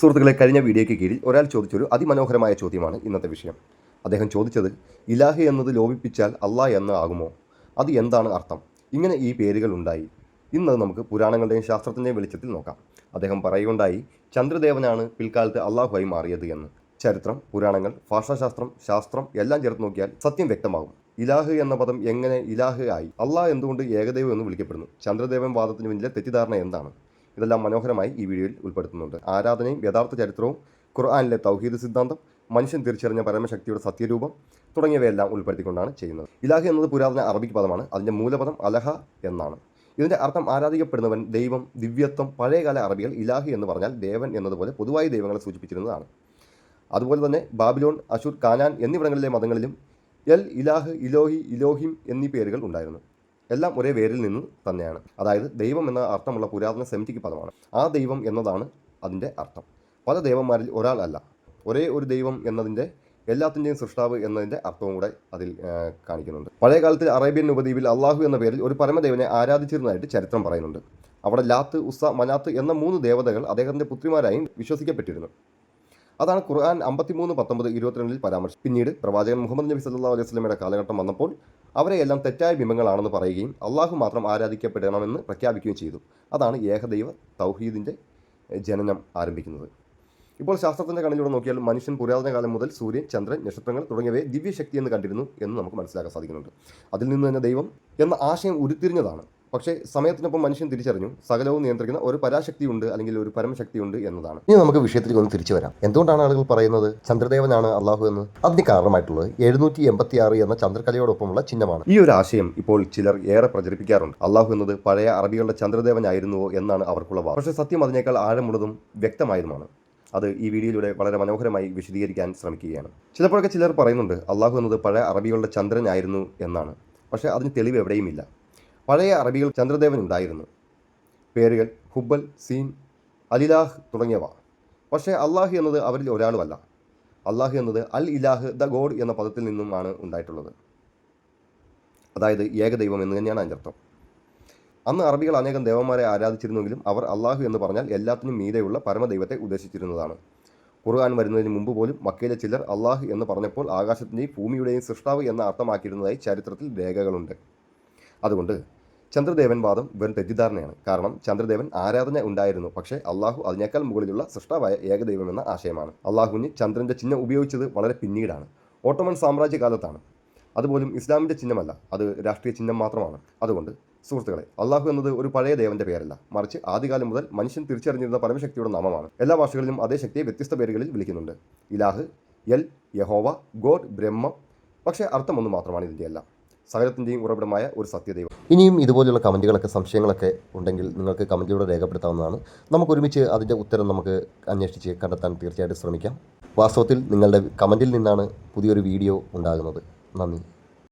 സുഹൃത്തുക്കളെ കഴിഞ്ഞ വീഡിയോയ്ക്ക് കീഴിൽ ഒരാൾ ചോദിച്ചൊരു അതിമനോഹരമായ ചോദ്യമാണ് ഇന്നത്തെ വിഷയം. അദ്ദേഹം ചോദിച്ചത് ഇലാഹ എന്നത് ലോപിപ്പിച്ചാൽ അള്ളാഹ് എന്ന് ആകുമോ? അത് എന്താണ് അർത്ഥം? ഇങ്ങനെ ഈ പേരുകൾ ഉണ്ടായി. ഇന്നത് നമുക്ക് പുരാണങ്ങളുടെയും ശാസ്ത്രത്തിന്റെയും വെളിച്ചത്തിൽ നോക്കാം. അദ്ദേഹം പറയുകയുണ്ടായി ചന്ദ്രദേവനാണ് പിൽക്കാലത്ത് അള്ളാഹുവായി മാറിയത് എന്ന്. ചരിത്രം പുരാണങ്ങൾ ഭാഷാശാസ്ത്രം ശാസ്ത്രം എല്ലാം ചേർത്ത് നോക്കിയാൽ സത്യം വ്യക്തമാകും. ഇലാഹ് എന്ന പദം എങ്ങനെ ഇലാഹ് ആയി? അള്ളാഹ് എന്തുകൊണ്ട് ഏകദൈവം എന്ന് വിളിക്കപ്പെടുന്നു? ചന്ദ്രദേവൻ വാദത്തിന് പിന്നിലെ തെറ്റിദ്ധാരണ എന്താണ്? ഇതെല്ലാം മനോഹരമായി ഈ വീഡിയോയിൽ ഉൾപ്പെടുത്തുന്നുണ്ട്. ആരാധനയും യഥാർത്ഥ ചരിത്രവും ഖുർആാനിലെ തൗഹീദ് സിദ്ധാന്തം മനുഷ്യൻ തിരിച്ചറിഞ്ഞ പരമശക്തിയുടെ സത്യരൂപം തുടങ്ങിയവയെല്ലാം ഉൾപ്പെടുത്തിക്കൊണ്ടാണ് ചെയ്യുന്നത്. ഇലാഹി എന്നത് പുരാതന അറബിക് പദമാണ്. അതിന്റെ മൂലപദം അലഹ എന്നാണ്. ഇതിന്റെ അർത്ഥം ആരാധിക്കപ്പെടുന്നവൻ ദൈവം ദിവ്യത്വം പഴയകാല അറബികൾ ഇലാഹി എന്ന് പറഞ്ഞാൽ ദേവൻ എന്നതുപോലെ പൊതുവായി ദൈവങ്ങളെ സൂചിപ്പിച്ചിരുന്നതാണ്. അതുപോലെ തന്നെ ബാബിലോൺ അഷൂർ കാനാൻ എന്നിവിടങ്ങളിലെ മതങ്ങളിലും എൽ ഇലാഹ് ഇലോഹി ഇലോഹിം എന്നീ പേരുകൾ ഉണ്ടായിരുന്നു. എല്ലാം ഒരേ വേരിൽ നിന്ന് തന്നെയാണ്. അതായത് ദൈവം എന്ന അർത്ഥമുള്ള പുരാതന സെമിറ്റിക് പദമാണ്. ആ ദൈവം എന്നതാണ് അതിന്റെ അർത്ഥം. പല ദൈവന്മാരിൽ ഒരാളല്ല ഒരേ ഒരു ദൈവം എന്നതിന്റെ എല്ലാത്തിന്റെയും സൃഷ്ടാവ് എന്നതിന്റെ അർത്ഥവും കൂടെ അതിൽ കാണിക്കുന്നുണ്ട്. പഴയ കാലത്തിൽ അറേബ്യൻ ഉപദ്വീപിൽ അള്ളാഹു എന്ന പേരിൽ ഒരു പരമദേവനെ ആരാധിച്ചിരുന്നതായിട്ട് ചരിത്രം പറയുന്നുണ്ട്. അവിടെ ലാത്ത് ഉസ്സ മനാത്ത് എന്ന മൂന്ന് ദേവതകൾ അദ്ദേഹത്തിന്റെ പുത്രിമാരായും വിശ്വസിക്കപ്പെട്ടിരുന്നു. അതാണ് ഖുർആൻ അമ്പത്തിമൂന്ന് പത്തൊമ്പത് ഇരുപത്തിരണ്ടിൽ പരാമർശിച്ചു പിന്നീട് പ്രവാചകൻ മുഹമ്മദ് നബി സല്ലല്ലാഹു അലൈഹി വസല്ലമയുടെ കാലഘട്ടം വന്നപ്പോൾ അവരെ എല്ലാം തെറ്റായ ബിംബങ്ങളാണെന്ന് പറയുകയും അള്ളാഹു മാത്രം ആരാധിക്കപ്പെടണമെന്ന് പ്രഖ്യാപിക്കുകയും ചെയ്തു. അതാണ് ഏകദൈവ തൗഹീദിന്റെ ജനനം ആരംഭിക്കുന്നത്. ഇപ്പോൾ ശാസ്ത്രത്തിന്റെ കണ്ണിലൂടെ നോക്കിയാൽ മനുഷ്യൻ പുരാതന കാലം മുതൽ സൂര്യൻ ചന്ദ്രൻ നക്ഷത്രങ്ങൾ തുടങ്ങിയവയെ ദിവ്യശക്തി എന്ന് കണ്ടിരുന്നു എന്ന് നമുക്ക് മനസ്സിലാക്കാൻ സാധിക്കുന്നുണ്ട്. അതിൽ നിന്ന് തന്നെ ദൈവം എന്ന ആശയം ഉരുത്തിരിഞ്ഞതാണ്. പക്ഷേ സമയത്തിനൊപ്പം മനുഷ്യൻ തിരിച്ചറിഞ്ഞു. സകലവും നിയന്ത്രിക്കുന്ന ഒരു പരാശക്തിയുണ്ട് അല്ലെങ്കിൽ ഒരു പരമശക്തിയുണ്ട് എന്നതാണ്. ഇനി നമുക്ക് വിഷയത്തിലേക്ക് ഒന്ന് തിരിച്ചു വരാം. എന്തുകൊണ്ടാണ് ആളുകൾ പറയുന്നത്? ചന്ദ്രദേവനാണ് അള്ളാഹു എന്ന്. അതിന് കാരണമായിട്ടുള്ളത് എഴുന്നൂറ്റി എൺപത്തി ആറ് എന്ന ചന്ദ്രകലയോടൊപ്പമുള്ള ചിഹ്നമാണ്. ഈ ഒരു ആശയം ഇപ്പോൾ ചിലർ ഏറെ പ്രചരിപ്പിക്കാറുണ്ട്. അള്ളാഹു എന്നത് പഴയ അറബികളുടെ ചന്ദ്രദേവനായിരുന്നുവോ എന്നാണ് അവർക്കുള്ള വാദം. പക്ഷേ സത്യം അതിനേക്കാൾ ആഴമുള്ളതും വ്യക്തമായതുമാണ്. അത് ഈ വീഡിയോയിലൂടെ വളരെ മനോഹരമായി വിശദീകരിക്കാൻ ശ്രമിക്കുകയാണ്. ചിലപ്പോഴൊക്കെ ചിലർ പറയുന്നുണ്ട് അള്ളാഹു എന്നത് പഴയ അറബികളുടെ ചന്ദ്രനായിരുന്നു എന്നാണ്. പക്ഷേ അതിന് തെളിവ് എവിടെയുമില്ല. പഴയ അറബികൾ ചന്ദ്രദേവൻ ഉണ്ടായിരുന്നു. പേരുകൾ ഹുബൽ സീൻ അലിലാഹ് തുടങ്ങിയവ. പക്ഷേ അള്ളാഹ് എന്നത് അവരിൽ ഒരാളുമല്ല. അള്ളാഹ് എന്നത് അൽ ഇലാഹ് ദ ഗോഡ് എന്ന പദത്തിൽ നിന്നുമാണ് ഉണ്ടായിട്ടുള്ളത്. അതായത് ഏകദൈവം എന്ന് തന്നെയാണ് അതിന്റെ അർത്ഥം. അന്ന് അറബികൾ അനേകം ദേവന്മാരെ ആരാധിച്ചിരുന്നെങ്കിലും അവർ അള്ളാഹു എന്ന് പറഞ്ഞാൽ എല്ലാത്തിനും മീതെയുള്ള പരമദൈവത്തെ ഉദ്ദേശിച്ചിരുന്നതാണ്. ഖുർആൻ വരുന്നതിന് മുമ്പ് പോലും മക്കയിലെ ചിലർ അള്ളാഹു എന്ന് പറഞ്ഞപ്പോൾ ആകാശത്തിന്റെയും ഭൂമിയുടെയും സൃഷ്ടാവ് എന്ന അർത്ഥമാക്കിയിരുന്നതായി ചരിത്രത്തിൽ രേഖകളുണ്ട്. അതുകൊണ്ട് ചന്ദ്രദേവൻ വാദം വെറും തെറ്റിദ്ധാരണയാണ്. കാരണം ചന്ദ്രദേവൻ ആരാധന ഉണ്ടായിരുന്നു. പക്ഷേ അള്ളാഹു അതിനേക്കാൾ മുകളിലുള്ള സൃഷ്ടാവായ ഏകദൈവം എന്ന ആശയമാണ്. അള്ളാഹുവിന് ചന്ദ്രന്റെ ചിഹ്നം ഉപയോഗിച്ചത് വളരെ പിന്നീടാണ്. ഓട്ടോമൻ സാമ്രാജ്യകാലത്താണ്. അതുപോലും ഇസ്ലാമിന്റെ ചിഹ്നമല്ല. അത് രാഷ്ട്രീയ ചിഹ്നം മാത്രമാണ്. അതുകൊണ്ട് സുഹൃത്തുക്കളെ അള്ളാഹു എന്നത് ഒരു പഴയ ദേവന്റെ പേരല്ല. മറിച്ച് ആദ്യകാലം മുതൽ മനുഷ്യൻ തിരിച്ചറിഞ്ഞിരുന്ന പരമശക്തിയുടെ നാമമാണ്. എല്ലാ ഭാഷകളിലും അതേ ശക്തിയെ വ്യത്യസ്ത പേരുകളിൽ വിളിക്കുന്നുണ്ട്. ഇലാഹ് എൽ യഹോവ ഗോഡ് ബ്രഹ്മം. പക്ഷേ അർത്ഥമൊന്നും മാത്രമാണ് ഇതിന്റെ എല്ലാം സകലത്തിന്റെയും ഉറവിടമായ ഒരു സത്യദൈവം. ഇനിയും ഇതുപോലെയുള്ള കമന്റുകളൊക്കെ സംശയങ്ങളൊക്കെ ഉണ്ടെങ്കിൽ നിങ്ങൾക്ക് കമന്റിലൂടെ രേഖപ്പെടുത്താവുന്നതാണ്. നമുക്ക് ഒരുമിച്ച് അതിന്റെ ഉത്തരം നമുക്ക് അന്വേഷിച്ച് കണ്ടെത്താൻ തീർച്ചയായിട്ടും ശ്രമിക്കാം. വാസ്തവത്തിൽ നിങ്ങളുടെ കമന്റിൽ നിന്നാണ് പുതിയൊരു വീഡിയോ ഉണ്ടാകുന്നത്. നന്ദി.